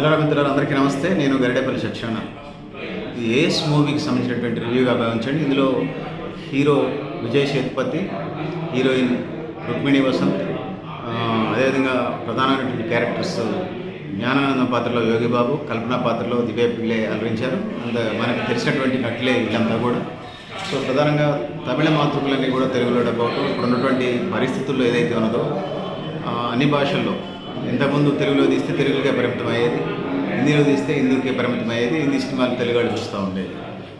పిల్లల మిత్రులు అందరికీ నమస్తే. నేను గరిడేపల్లి సత్యనారాయణ. ఇది ఏస్ మూవీకి సంబంధించినటువంటి రివ్యూగా భావించండి. ఇందులో హీరో విజయ్ సేతుపతి హీరోయిన్ రుక్మిణి వసంత్ అదేవిధంగా ప్రధానమైనటువంటి క్యారెక్టర్స్ జ్ఞానానంద పాత్రలో యోగిబాబు కల్పన పాత్రలో దివ్య పిల్లే అలరించారు. అండ్ మనకు తెలిసినటువంటి నటులే వీళ్ళంతా కూడా. సో ప్రధానంగా తమిళ మాతృకులన్నీ కూడా తెలుగులో డబ్బవటం ఇప్పుడు ఉన్నటువంటి పరిస్థితుల్లో ఏదైతే ఉన్నదో అన్ని భాషల్లో ఇంతకుముందు తెలుగులో తీస్తే తెలుగుకే పరిమితం అయ్యేది హిందీలో తీస్తే హిందీకే పరిమితం అయ్యేది హిందీ సినిమాలు తెలుగు వాళ్ళు చూస్తూ ఉండేది.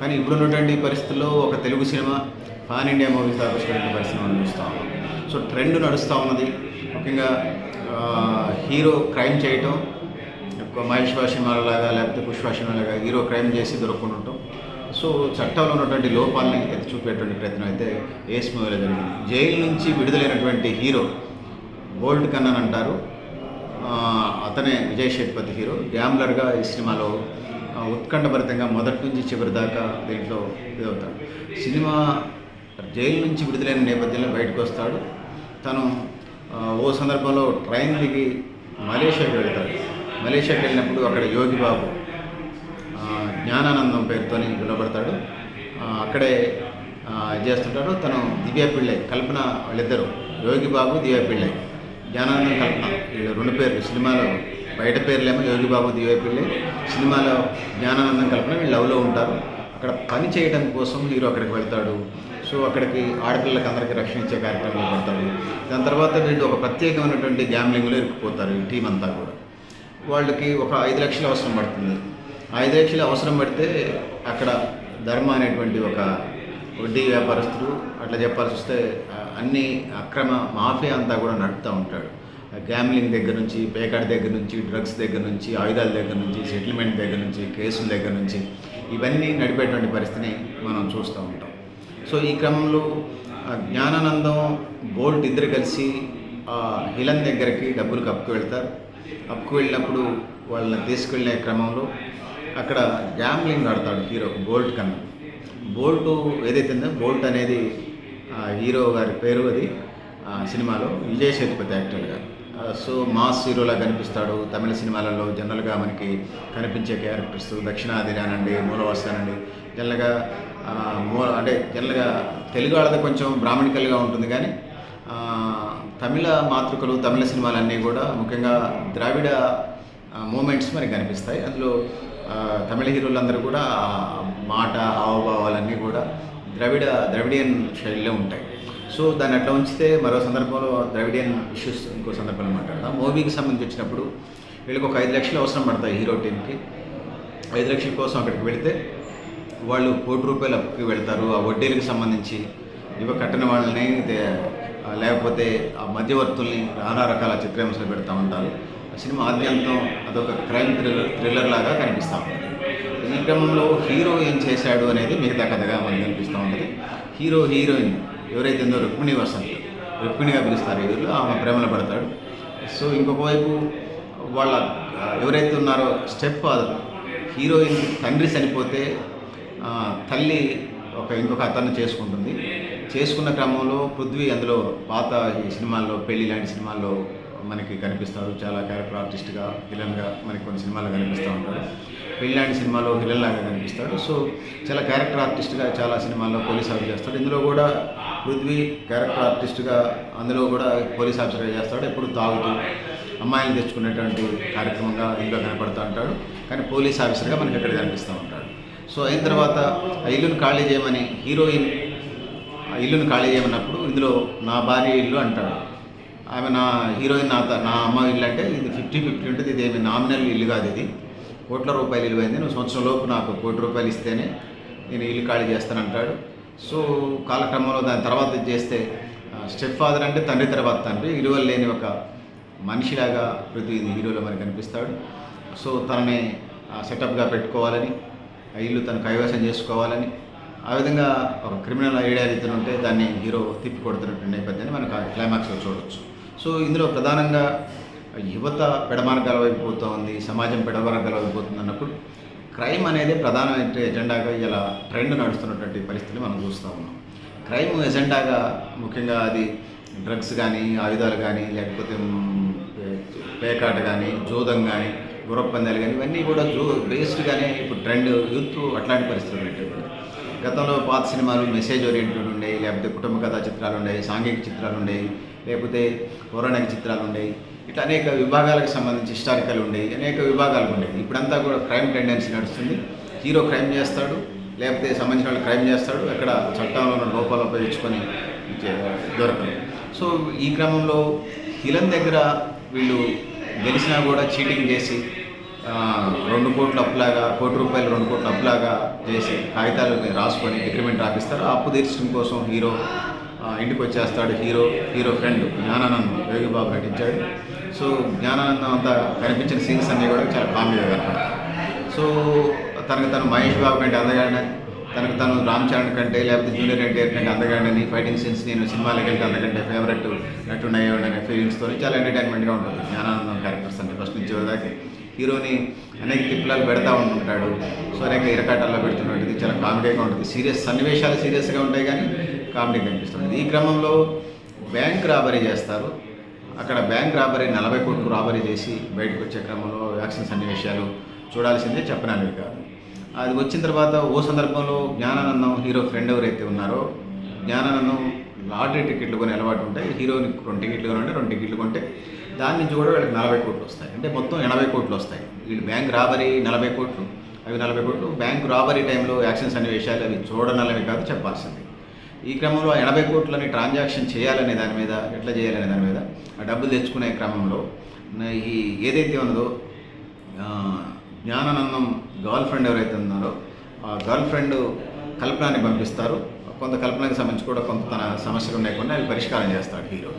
కానీ ఇప్పుడు ఉన్నటువంటి పరిస్థితుల్లో ఒక Telugu cinema pan India movies ఆకర్షించిన పరిస్థితి మనం చూస్తూ ఉన్నాం. సో ట్రెండ్ నడుస్తూ ఉన్నది. ముఖ్యంగా హీరో క్రైమ్ చేయటం మహేష్ బాబు సినిమాలలాగా లేకపోతే పుష్ప సినిమాలాగా హీరో క్రైమ్ చేసి దొరుకుంటుంటాం సో చట్టంలో ఉన్నటువంటి లోపాలని ఎత్తి చూపేటువంటి ప్రయత్నం అయితే ఏస్ మూవీలో జరిగింది. జైలు నుంచి విడుదలైనటువంటి హీరో గోల్డ్ కన్నన్ అంటారు. అతనే విజయ్ సేతుపతి హీరో. గ్యాంబ్లర్గా ఈ సినిమాలో ఉత్కంఠభరితంగా మొదటి నుంచి చివరి దాకా దీంట్లో ఇదవుతాడు. సినిమా జైలు నుంచి విడుదలైన నేపథ్యంలో బయటకు వస్తాడు. తను ఓ సందర్భంలో ట్రైన్ దిగి మలేషియాకి వెళ్తాడు. మలేషియాకి వెళ్ళినప్పుడు అక్కడ యోగి బాబు జ్ఞానానందం పేరుతోని పిలువబడతాడు అక్కడే ఇది చేస్తుంటాడు. తను దివ్య పిళ్ళై కల్పన వాళ్ళిద్దరు యోగి బాబు దివ్య పిళ్ళై. జ్ఞానానందం కల్పన రెండు పేర్లు సినిమాలో బయట పేర్లేమో యోగిబాబు బాబు సినిమాలో జ్ఞానానందం కల్పన వీళ్ళు లవ్లో ఉంటారు. అక్కడ పని చేయడం కోసం హీరో అక్కడికి వెళ్తాడు. సో అక్కడికి ఆడపిల్లలకు అందరికీ రక్షణ ఇచ్చే కార్యక్రమంలో పడతాడు. దాని తర్వాత వీళ్ళు ఒక ప్రత్యేకమైనటువంటి గ్యామ్లింగ్లో ఇరుక్కుపోతారు ఈ టీం అంతా కూడా. వాళ్ళకి ఒక ఐదు లక్షలు అవసరం పడుతుంది. ఐదు లక్షలు అవసరం పడితే అక్కడ ధర్మ అనేటువంటి ఒక వడ్డీ వ్యాపారస్తుడు అట్లా చెప్పాల్సి వస్తే అన్ని అక్రమ మాఫియా అంతా కూడా నడుపుతూ ఉంటాడు. గ్యామ్లింగ్ దగ్గర నుంచి పేకాడ్ దగ్గర నుంచి డ్రగ్స్ దగ్గర నుంచి ఆయుధాల దగ్గర నుంచి సెటిల్మెంట్ దగ్గర నుంచి కేసుల దగ్గర నుంచి ఇవన్నీ నడిపేటువంటి పరిస్థితిని మనం చూస్తూ ఉంటాం. సో ఈ క్రమంలో జ్ఞానానందం బోల్ట్ ఇద్దరు కలిసి ఆ హిలన్ దగ్గరికి డబ్బులు కప్పుకు వెళ్తారు. అప్పుకు వెళ్ళినప్పుడు వాళ్ళని తీసుకెళ్ళే క్రమంలో అక్కడ గ్యామ్లింగ్ ఆడతాడు హీరో బోల్ట్ కన్నా. బోల్ట్ ఏదైతే ఉందో బోల్ట్ అనేది హీరో గారి పేరు అది ఆ సినిమాలో విజయ్ సేతుపతి యాక్టర్ గారు. Uh, సో మాస్ హీరోలా కనిపిస్తాడు. తమిళ సినిమాలలో జనరల్గా మనకి కనిపించే క్యారెక్టర్స్ దక్షిణాదిరానండి అనండి జనరల్గా uh, మూల అంటే జనరల్గా తెలుగు వాళ్ళది కొంచెం బ్రాహ్మణికల్గా ఉంటుంది కానీ uh, తమిళ మాతృకలు తమిళ సినిమాలన్నీ కూడా ముఖ్యంగా ద్రావిడ మూమెంట్స్ మనకి కనిపిస్తాయి. అందులో తమిళ హీరోలందరూ కూడా మాట హావభావాలన్నీ కూడా ద్రవిడ ద్రవిడియన్ శైలిలో ఉంటాయి. సో దాన్ని అట్లా ఉంచితే మరో సందర్భంలో ద్రవిడియన్ ఇష్యూస్ ఇంకో సందర్భంలో మాట్లాడదాం. మూవీకి సంబంధించి వచ్చినప్పుడు వీళ్ళకి ఒక ఐదు లక్షలు అవసరం పడతాయి హీరో టీంకి ఐదు లక్షల కోసం అక్కడికి వెళితే వాళ్ళు కోటి రూపాయలు అప్పుకి వెళ్తారు. ఆ వడ్డీలకు సంబంధించి ఇవ కట్టిన వాళ్ళని లేకపోతే ఆ మధ్యవర్తుల్ని నానా రకాల చిత్రహింసలు పెడతా ఉంటారు. ఆ సినిమా ఆద్యంతం అదొక క్రైమ్ థ్రిల్లర్ థ్రిల్లర్ లాగా కనిపిస్తూ ఉంటుంది. ఈ క్రమంలో హీరో ఏం చేశాడు అనేది మిగతా కథగా మనకు కనిపిస్తూ ఉంటుంది. హీరో హీరోయిన్ ఎవరైతే ఉందో రుక్మిణి వసంత్ రుక్మిణిగా పిలుస్తారు వీళ్ళు ఆమె ప్రేమలో పడతాడు. సో ఇంకొక వైపు వాళ్ళ ఎవరైతే ఉన్నారో స్టెప్ ఫాదర్ హీరోయిన్ తండ్రి చనిపోతే తల్లి ఒక ఇంకొక అతను చేసుకుంటుంది. చేసుకున్న క్రమంలో పృథ్వీ అందులో పాత సినిమాల్లో పెళ్ళి లాంటి సినిమాల్లో మనకి కనిపిస్తారు చాలా క్యారెక్టర్ ఆర్టిస్ట్గా విలన్గా మనకి కొన్ని సినిమాల్లో కనిపిస్తూ ఉంటాడు. పెళ్ళి లాంటి సినిమాలో విలన్ లాగా కనిపిస్తాడు. సో చాలా క్యారెక్టర్ ఆర్టిస్ట్గా చాలా సినిమాల్లో పోలీస్ ఆఫీసర్ చేస్తాడు. ఇందులో కూడా పృథ్వీ క్యారెక్టర్ ఆర్టిస్ట్గా అందులో కూడా పోలీస్ ఆఫీసర్గా చేస్తాడు ఎప్పుడు తాగుతూ అమ్మాయిలు తెచ్చుకునేటువంటి కార్యక్రమంగా ఇంట్లో కనపడుతూ ఉంటాడు. కానీ పోలీస్ ఆఫీసర్గా మనకి ఇక్కడ కనిపిస్తూ ఉంటాడు. సో అయిన తర్వాత ఆ ఇల్లును ఖాళీ చేయమని హీరోయిన్ ఆ ఇల్లును ఖాళీ చేయమన్నప్పుడు ఇందులో నా భార్య ఇల్లు అంటాడు. ఆమె నా హీరోయిన్ నా త- నా అమ్మ ఇల్లు అంటే ఇది ఫిఫ్టీ ఫిఫ్టీ ఉంటుంది ఇది ఏమి నామినల్ ఇల్లు కాదు ఇది. కోట్ల రూపాయలు ఇల్లు అయింది నువ్వు సంవత్సరం లోపు నాకు కోటి రూపాయలు ఇస్తేనే నేను ఇల్లు ఖాళీ చేస్తానంటాడు. సో కాలక్రమంలో దాని తర్వాత చేస్తే స్టెప్ ఫాదర్ అంటే తండ్రి తర్వాత తండ్రి ఇరువలు లేని ఒక మనిషిలాగా ప్రతి హీరోలో మనకి కనిపిస్తాడు. సో తనని సెటప్గా పెట్టుకోవాలని ఆ ఇల్లు తను కైవసం చేసుకోవాలని ఆ విధంగా ఒక క్రిమినల్ ఐడియా అయితే ఉంటే దాన్ని హీరో తిప్పి కొడుతున్నటువంటి నేపథ్యాన్ని మనకు క్లైమాక్స్లో చూడవచ్చు సో ఇందులో ప్రధానంగా యువత పెడమార్గాల వైపు పోతూ ఉంది సమాజం పెడమార్గాల వైపు పోతుంది అన్నప్పుడు క్రైమ్ అనేది ప్రధానమైన ఎజెండాగా ఇలా ట్రెండ్ నడుస్తున్నటువంటి పరిస్థితులు మనం చూస్తూ ఉన్నాం. క్రైమ్ ఎజెండాగా ముఖ్యంగా అది డ్రగ్స్ కానీ ఆయుధాలు కానీ లేకపోతే పేకాట కానీ జోదం కానీ గుర్రపు కానీ ఇవన్నీ కూడా జూ బేస్డ్గానే ఇప్పుడు ట్రెండ్ యూత్ అట్లాంటి పరిస్థితులు పెట్టేవాళ్ళు గతంలో పాత సినిమాలు మెసేజ్ ఓరియంటెడ్ ఉండేవి లేకపోతే కుటుంబ కథా చిత్రాలు ఉండేవి సాంఘిక చిత్రాలు ఉండేవి లేకపోతే పౌరాణిక చిత్రాలు ఉండేవి ఇట్లా అనేక విభాగాలకు సంబంధించి హిస్టారికల్ ఉండేవి అనేక విభాగాలు ఉండేవి ఇప్పుడంతా కూడా క్రైమ్ టెండెన్సీ నడుస్తుంది. హీరో క్రైమ్ చేస్తాడు లేకపోతే సంబంధించిన వాళ్ళు క్రైమ్ చేస్తాడు అక్కడ చట్టంలో ఉన్న లోపాలు ఉపయోగించుకొని దొరకదు. సో ఈ క్రమంలో హిలన్ దగ్గర వీళ్ళు గెలిచినా కూడా చీటింగ్ చేసి రెండు కోట్ల అప్పులాగా కోటి రూపాయలు రెండు కోట్ల అప్పులాగా చేసి కాగితాలు రాసుకొని అగ్రిమెంట్ రాపిస్తారు. ఆ అప్పు తీర్చడం కోసం హీరో ఇంటికి వచ్చేస్తాడు hero hero friend Gnananand Yogi Babu నటించాడు సో జ్ఞానానందం అంతా కనిపించిన సీన్స్ అన్నీ కూడా చాలా కామెడీగా కనపడతాయి. సో తనకు తను మహేష్ బాబు కంటే అందగాడని తనకు తను రామ్ చరణ్ కంటే లేకపోతే జూనియర్ ఎన్టీఆర్ కంటే అందగాడని ఫైటింగ్ సీన్స్ నేను సినిమాలకి వెళ్తే అందకంటే ఫేవరెట్ నటున్నాయనే ఫీలింగ్స్తో చాలా ఎంటర్టైన్మెంట్గా ఉంటుంది. జ్ఞానానందం క్యారెక్టర్స్ అంటే ఫస్ట్ నుంచి దాకా హీరోని అనేక తిప్పలాలు పెడతా ఉంటుంటాడు. సో అనేక ఇరకాటాల్లో పెడుతున్నట్టు చాలా కామెడీగా ఉంటుంది. సీరియస్ సన్నివేశాలు సీరియస్గా ఉంటాయి కానీ కామెడీ కనిపిస్తుంది ఈ క్రమంలో బ్యాంక్ రాబరీ చేస్తారు. అక్కడ బ్యాంక్ రాబరీ నలభై కోట్లు రాబరీ చేసి బయటకు వచ్చే క్రమంలో అన్ని సన్నివేశాలు చూడాల్సిందే చెప్పనాలివి కాదు అది వచ్చిన తర్వాత ఓ సందర్భంలో జ్ఞానానందం హీరో ఫ్రెండ్ ఎవరైతే ఉన్నారో జ్ఞానానందం లాటరీ టికెట్లు కొని అలవాటు ఉంటాయి హీరోని రెండు టికెట్లు కొనంటే రెండు టికెట్లు కొంటే దాని నుంచి కూడా వీళ్ళకి నలభై కోట్లు వస్తాయి. అంటే మొత్తం ఎనభై కోట్లు వస్తాయి. వీళ్ళు బ్యాంక్ రాబరీ నలభై కోట్లు. అవి నలభై కోట్లు. బ్యాంక్ రాబరీ టైంలో యాక్షన్ సన్నివేశాలు అవి చూడనలవి కాదు చెప్పాల్సింది. ఈ క్రమంలో ఎనభై కోట్లని ట్రాన్సాక్షన్ చేయాలనే దాని మీద ఎట్లా చేయాలనే దాని మీద ఆ డబ్బులు తెచ్చుకునే క్రమంలో ఈ ఏదైతే ఉన్నదో జ్ఞానానందం గర్ల్ ఫ్రెండ్ ఎవరైతే ఉన్నారో ఆ గర్ల్ ఫ్రెండ్ కల్పనాన్ని పంపిస్తారు. కొంత కల్పనకి సంబంధించి కూడా కొంత తన సమస్యలు ఉన్నాయి. కొన్ని అవి పరిష్కారం చేస్తాడు హీరో.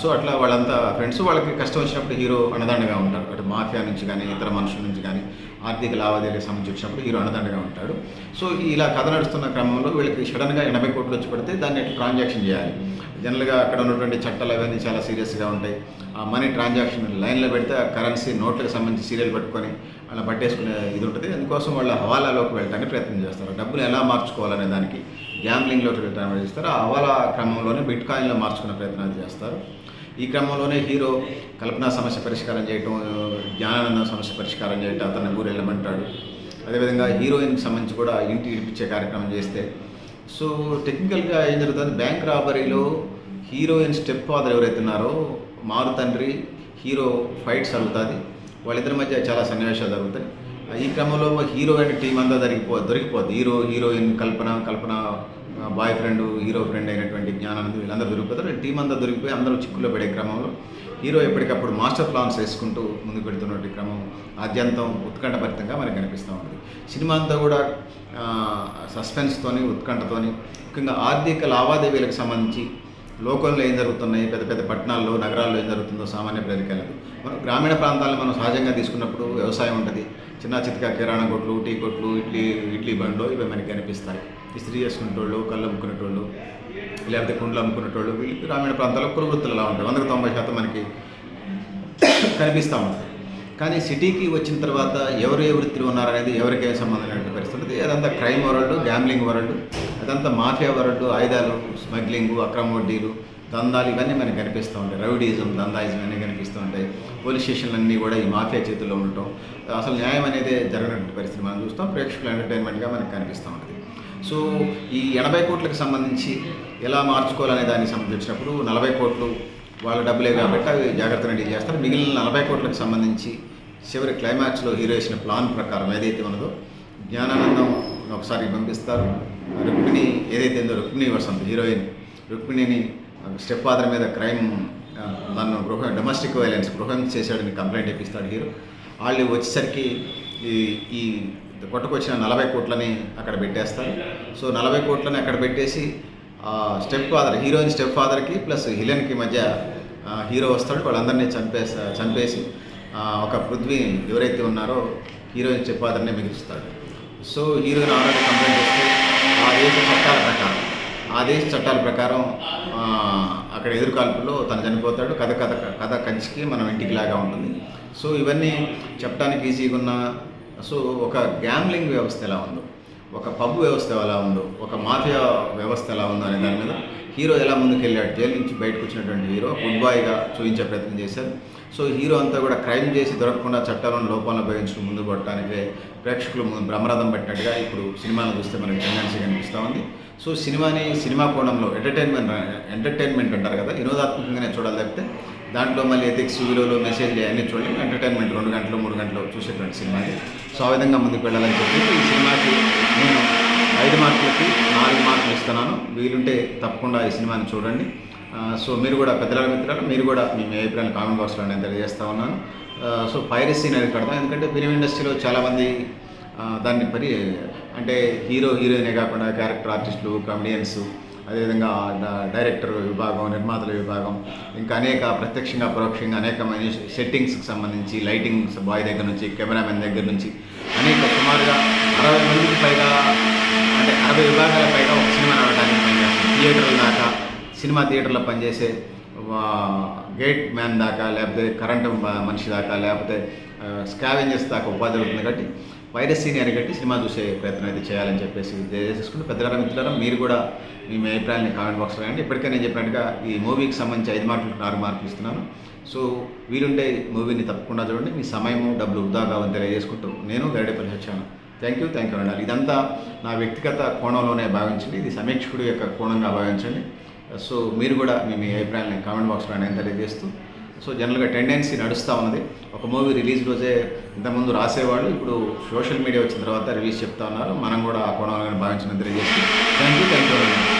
సో అట్లా వాళ్ళంతా ఫ్రెండ్స్ వాళ్ళకి కష్టం వచ్చినప్పుడు హీరో అన్నదండగా ఉంటారు అటు మాఫియా నుంచి కానీ ఇతర మనుషుల నుంచి కానీ ఆర్థిక లావాదేవీలకు సంబంధించి వచ్చినప్పుడు హీరో అన్నదండగా ఉంటాడు. సో ఇలా కథ నడుస్తున్న క్రమంలో వీళ్ళకి సడన్గా ఎనభై కోట్లు వచ్చి పడితే దాన్ని ట్రాన్సాక్షన్ చేయాలి. జనరల్గా అక్కడ ఉన్నటువంటి చట్టాలు అవన్నీ చాలా సీరియస్గా ఉంటాయి. ఆ మనీ ట్రాన్సాక్షన్ లైన్లో పెడితే ఆ కరెన్సీ నోట్లకు సంబంధించి సీరియల్ పట్టుకొని అలా పట్టేసుకునే ఇది ఉంటుంది. అందుకోసం వాళ్ళు హవాలాలోకి వెళ్ళడానికి ప్రయత్నం చేస్తారు. డబ్బులు ఎలా మార్చుకోవాలనే దానికి గ్యాంబ్లింగ్లోకి వెళ్ళడానికి చేస్తారు? ఆ హవాలా క్రమంలోనే బిట్ కాయిన్లో మార్చుకునే ప్రయత్నాలు చేస్తారు. ఈ క్రమంలోనే హీరో కల్పన సమస్య పరిష్కారం చేయటం జ్ఞానానంద సమస్య పరిష్కారం చేయటం అతన్ని ఊరు వెళ్ళమంటాడు. అదేవిధంగా హీరోయిన్కి సంబంధించి కూడా ఇంటి ఇడిపించే కార్యక్రమం చేస్తే సో టెక్నికల్గా ఏం జరుగుతుంది? బ్యాంక్ రాబరీలో హీరోయిన్ స్టెప్ ఫాదర్ ఎవరైతే ఉన్నారో మారు తండ్రి హీరో ఫైట్స్ అవుతుంది వాళ్ళిద్దరి మధ్య చాలా సన్నివేశాలు జరుగుతాయి. ఈ క్రమంలో హీరో అండ్ టీం అంతా దొరికిపో దొరికిపోద్ది. Hero heroine Kalpana Kalpana boy friend hero friend అయినటువంటి జ్ఞానానంద్ వీళ్ళందరూ దొరికిపోతారు. టీం అంతా దొరికిపోయి అందరూ చిక్కులో పడే క్రమంలో హీరో ఎప్పటికప్పుడు మాస్టర్ ప్లాన్స్ వేసుకుంటూ ముందుకు పెడుతున్నటువంటి క్రమం ఆద్యంతం ఉత్కంఠభరితంగా మనకు కనిపిస్తూ ఉంటుంది సినిమా అంతా కూడా సస్పెన్స్తోని ఉత్కంఠతోని ముఖ్యంగా ఆర్థిక లావాదేవీలకు సంబంధించి లోకంలో ఏం జరుగుతున్నాయి పెద్ద పెద్ద పట్టణాల్లో నగరాల్లో ఏం జరుగుతుందో సామాన్య ప్రజలకు వెళ్ళదు. మనం గ్రామీణ ప్రాంతాలను మనం సహజంగా తీసుకున్నప్పుడు వ్యవసాయం ఉంటుంది. చిన్న చితక కిరాణా కొట్లు టీ కొట్లు ఇడ్లీ ఇడ్లీ బండ్లు ఇవి మనకి కనిపిస్తాయి. ఇస్త్రీ చేసుకునేటోళ్ళు కళ్ళు అమ్ముకునేటోళ్ళు లేకపోతే కుండ్లు అమ్ముకునేటోళ్ళు వీళ్ళు గ్రామీణ ప్రాంతాల్లో కుల వృత్తులు అలా ఉంటాయి. వందకు తొంభై శాతం మనకి కనిపిస్తూ ఉంటుంది కానీ సిటీకి వచ్చిన తర్వాత ఎవరు ఏ వృత్తిలో ఉన్నారనేది ఎవరికి ఏ సంబంధం పరిస్థితి అదంతా క్రైమ్ వరల్డ్ గ్యాంబ్లింగ్ వరల్డ్ అదంతా మాఫియా వరల్డ్ ఆయుధాలు స్మగ్లింగ్ అక్రమ వడ్డీలు దందాలు ఇవన్నీ మనకి కనిపిస్తూ ఉంటాయి. రౌడీజం దందాయిజం అన్నీ కనిపిస్తూ ఉంటాయి. పోలీస్ స్టేషన్లన్నీ కూడా ఈ మాఫియా చేతుల్లో ఉండటం అసలు న్యాయం అనేది జరగనటువంటి పరిస్థితి మనం చూస్తాం. ప్రేక్షకుల ఎంటర్టైన్మెంట్గా మనకి కనిపిస్తూ ఉంటుంది. సో ఈ ఎనభై కోట్లకు సంబంధించి ఎలా మార్చుకోవాలనే దానికి సంబంధించినప్పుడు నలభై కోట్లు వాళ్ళ డబ్బులే కాబట్టి అవి జాగ్రత్తగా డీల్ చేస్తారు. మిగిలిన నలభై కోట్లకు సంబంధించి చివరి క్లైమాక్స్లో హీరో వేసిన ప్లాన్ ప్రకారం ఏదైతే ఉన్నదో జ్ఞానానందం ఒకసారి పంపిస్తారు. రుక్మిణి ఏదైతే ఉందో రుక్మిణి వర్సంత హీరోయిన్. రుక్మిణిని స్టెప్ ఫాదర్ మీద క్రైమ్ నన్ను గృహ డొమెస్టిక్ వైలెన్స్ గృహం చేశాడని కంప్లైంట్ ఇప్పిస్తాడు హీరో. వాళ్ళు వచ్చేసరికి ఈ ఈ కొట్టుకొచ్చిన నలభై కోట్లని అక్కడ పెట్టేస్తారు సో నలభై కోట్లని అక్కడ పెట్టేసి స్టెప్ ఫాదర్ హీరోయిన్ స్టెప్ ఫాదర్కి ప్లస్ హిలన్కి మధ్య హీరో వస్తాడు. వాళ్ళందరినీ చంపేసి చంపేసి ఒక పృథ్వీ ఎవరైతే ఉన్నారో హీరోయిన్ స్టెప్ ఫాదర్ని మిగులుస్తాడు. సో హీరోయిన్ ఆల్రెడీ కంప్లైంట్ చేస్తే ఆ దేశ చట్టాల ప్రకారం ఆదేశ చట్టాల ప్రకారం అక్కడ ఎదురుకాల్పులో తను చనిపోతాడు. కథ కథ కథ కంచికి మనం ఇంటికి లాగా ఉంటుంది. సో ఇవన్నీ చెప్పడానికి ఈజీగా ఉన్న సో ఒక గ్యామ్లింగ్ వ్యవస్థ ఎలా ఉందో ఒక పబ్ వ్యవస్థ ఎలా ఉందో ఒక మాఫియా వ్యవస్థ ఎలా ఉందో అనే దాని మీద హీరో ఎలా ముందుకెళ్ళాడు జైలు నుంచి బయటకు వచ్చినటువంటి హీరో గుడ్ బాయ్గా చూపించే ప్రయత్నం చేశారు. సో హీరో అంతా కూడా క్రైమ్ చేసి దొరకకుండా చట్టాలను లోపాలను ఉపయోగించుకుని ముందు పడటానికి ప్రేక్షకులు ముందు బ్రహ్మరథం పెట్టినట్టుగా ఇప్పుడు సినిమాలు చూస్తే మనకి టెండెన్సీ కనిపిస్తూ ఉంది. సో సినిమాని సినిమా కోణంలో ఎంటర్టైన్మెంట్ ఎంటర్టైన్మెంట్ అంటారు కదా వినోదాత్మకంగానే చూడాలి తప్పితే దాంట్లో మళ్ళీ ఎథిక్స్ విలువలు మెసేజ్ అన్నీ చూడండి ఎంటర్టైన్మెంట్ రెండు గంటలు మూడు గంటలు చూసేటువంటి సినిమా సో ఆ విధంగా ముందుకు వెళ్ళాలని చెప్పి ఈ సినిమాకి నేను ఐదు మార్కులకి నాలుగు మార్కులు ఇస్తున్నాను. వీలుంటే తప్పకుండా ఈ సినిమాని చూడండి. సో మీరు కూడా పెద్దల మిత్రులు మీరు కూడా మీ ఏ అభిప్రాయాలు కామెంట్ బాక్స్లో నేను తెలియజేస్తా ఉన్నాను. సో పైరసీ అనేది కడతాం ఎందుకంటే ఫిలిం ఇండస్ట్రీలో చాలామంది దాన్ని పరి అంటే హీరో హీరోయినే కాకుండా క్యారెక్టర్ ఆర్టిస్టులు కమెడియన్స్ అదేవిధంగా డ- డైరెక్టర్ విభాగం నిర్మాతల విభాగం ఇంకా అనేక ప్రత్యక్షంగా పరోక్షంగా అనేకమైన సెట్టింగ్స్కి సంబంధించి లైటింగ్స్ బాయ్ దగ్గర నుంచి కెమెరామెన్ దగ్గర నుంచి అనేక సుమారుగా అరవై మందికి పైగా అంటే అరవై విభాగాల పైగా ఒక సినిమా నడవడానికి పనిచేస్తుంది. థియేటర్ల దాకా సినిమా థియేటర్లో పనిచేసే గేట్ మ్యాన్ దాకా లేకపోతే కరెంటు మనిషి దాకా లేకపోతే స్కావెంజర్స్ దాకా ఉపాధి అవుతుంది కాబట్టి వైరసీని అరికట్టి సినిమా చూసే ప్రయత్నం అయితే చేయాలని చెప్పేసి తెలియజేసుకుంటూ పెద్దల మిత్రులారా మీరు కూడా మీ అభిప్రాయాన్ని కామెంట్ బాక్స్లో రాయండి ఇప్పటికే నేను చెప్పినట్టుగా ఈ మూవీకి సంబంధించి ఐదు మార్కులకు నాలుగు మార్కులు ఇస్తున్నాను. సో వీలుంటే మూవీని తప్పకుండా చూడండి. మీ సమయము డబ్బులు వృధా కావని తెలియజేసుకుంటూ నేను గైడేపల్లి వచ్చాను. థ్యాంక్ యూ థ్యాంక్ యూ అండాలి ఇదంతా నా వ్యక్తిగత కోణంలోనే భావించండి. ఇది సమీక్షకుడు యొక్క కోణంగా భావించండి. సో మీరు కూడా మీ మీ అభిప్రాయాన్ని కామెంట్ బాక్స్లో నేను తెలియజేస్తూ సో జనరల్గా టెండెన్సీ నడుస్తూ ఉన్నది. ఒక మూవీ రిలీజ్ రోజే ఇంతకుముందు రాసేవాళ్ళు ఇప్పుడు సోషల్ మీడియా వచ్చిన తర్వాత రిలీజ్ చెప్తా ఉన్నారు. మనం కూడా ఆ కోణంలో భావించిన తెలియజేసి థ్యాంక్ యూ థ్యాంక్ యూ